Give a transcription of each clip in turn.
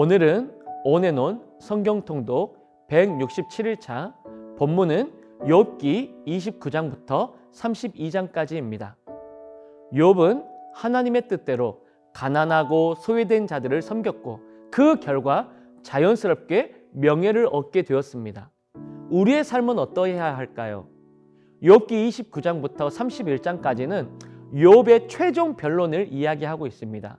오늘은 온앤온 성경 통독 167일차 본문은 욥기 29장부터 32장까지입니다. 욥은 하나님의 뜻대로 가난하고 소외된 자들을 섬겼고 그 결과 자연스럽게 명예를 얻게 되었습니다. 우리의 삶은 어떠해야 할까요? 욥기 29장부터 31장까지는 욥의 최종 변론을 이야기하고 있습니다.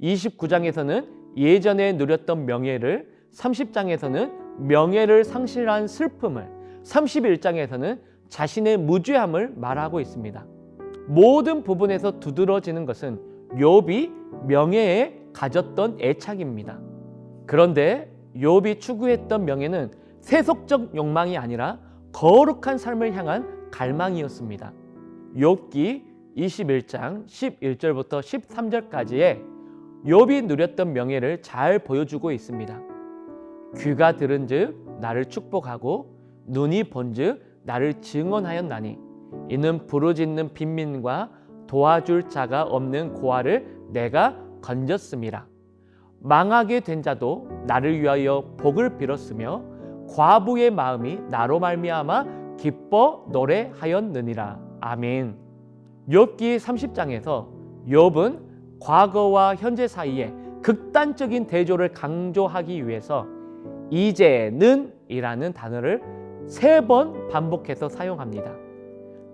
29장에서는 예전에 누렸던 명예를 30장에서는 명예를 상실한 슬픔을 31장에서는 자신의 무죄함을 말하고 있습니다. 모든 부분에서 두드러지는 것은 욥이 명예에 가졌던 애착입니다. 그런데 욥이 추구했던 명예는 세속적 욕망이 아니라 거룩한 삶을 향한 갈망이었습니다. 욥기 21장 11절부터 13절까지에 욥이 누렸던 명예를 잘 보여주고 있습니다. 귀가 들은즉 나를 축복하고 눈이 본즉 나를 증언하였나니 이는 부르짖는 빈민과 도와줄 자가 없는 고아를 내가 건졌음이라 망하게 된 자도 나를 위하여 복을 빌었으며 과부의 마음이 나로 말미암아 기뻐 노래하였느니라 아멘. 욥기 30장에서 욥은 과거와 현재 사이에 극단적인 대조를 강조하기 위해서 이제는 이라는 단어를 세 번 반복해서 사용합니다.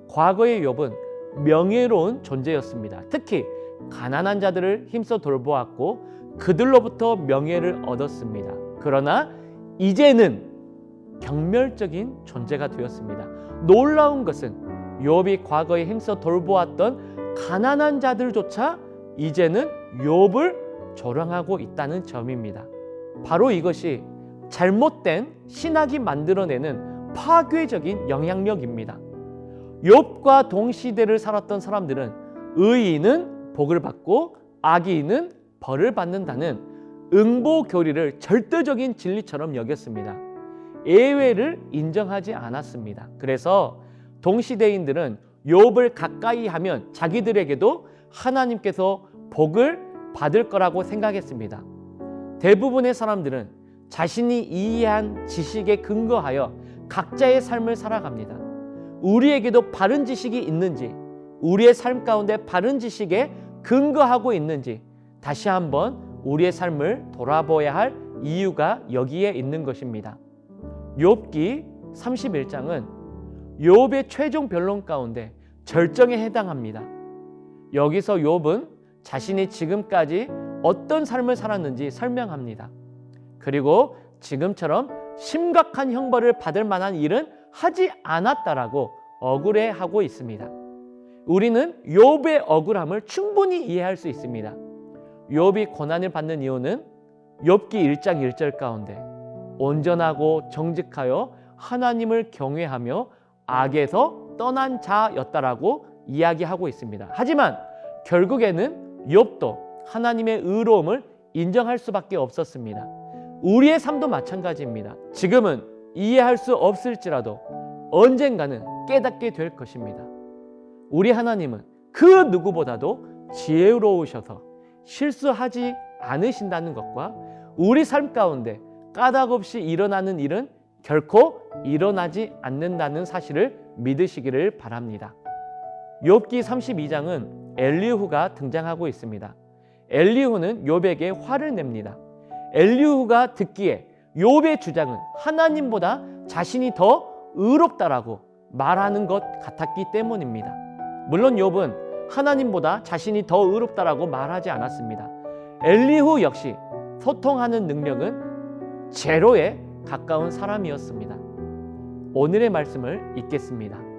과거의 욥은 명예로운 존재였습니다. 특히 가난한 자들을 힘써 돌보았고 그들로부터 명예를 얻었습니다. 그러나 이제는 경멸적인 존재가 되었습니다. 놀라운 것은 욥이 과거에 힘써 돌보았던 가난한 자들조차 이제는 욥을 조롱하고 있다는 점입니다. 바로 이것이 잘못된 신학이 만들어내는 파괴적인 영향력입니다. 욥과 동시대를 살았던 사람들은 의인은 복을 받고 악인은 벌을 받는다는 응보 교리를 절대적인 진리처럼 여겼습니다. 예외를 인정하지 않았습니다. 그래서 동시대인들은 욥을 가까이 하면 자기들에게도 하나님께서 복을 받을 거라고 생각했습니다. 대부분의 사람들은 자신이 이해한 지식에 근거하여 각자의 삶을 살아갑니다. 우리에게도 바른 지식이 있는지, 우리의 삶 가운데 바른 지식에 근거하고 있는지 다시 한번 우리의 삶을 돌아보아야 할 이유가 여기에 있는 것입니다. 욥기 31장은 욥의 최종 변론 가운데 절정에 해당합니다. 여기서 욥은 자신이 지금까지 어떤 삶을 살았는지 설명합니다. 그리고 지금처럼 심각한 형벌을 받을 만한 일은 하지 않았다라고 억울해하고 있습니다. 우리는 욥의 억울함을 충분히 이해할 수 있습니다. 욥이 고난을 받는 이유는 욥기 1장 1절 가운데 온전하고 정직하여 하나님을 경외하며 악에서 떠난 자였다라고 이야기하고 있습니다. 하지만 결국에는 욥도 하나님의 의로움을 인정할 수밖에 없었습니다. 우리의 삶도 마찬가지입니다. 지금은 이해할 수 없을지라도 언젠가는 깨닫게 될 것입니다. 우리 하나님은 그 누구보다도 지혜로우셔서 실수하지 않으신다는 것과 우리 삶 가운데 까닭 없이 일어나는 일은 결코 일어나지 않는다는 사실을 믿으시기를 바랍니다. 욥기 32장은 엘리후가 등장하고 있습니다. 엘리후는 욥에게 화를 냅니다. 엘리후가 듣기에 욥의 주장은 하나님보다 자신이 더 의롭다라고 말하는 것 같았기 때문입니다. 물론 욥은 하나님보다 자신이 더 의롭다라고 말하지 않았습니다. 엘리후 역시 소통하는 능력은 제로에 가까운 사람이었습니다. 오늘의 말씀을 읽겠습니다.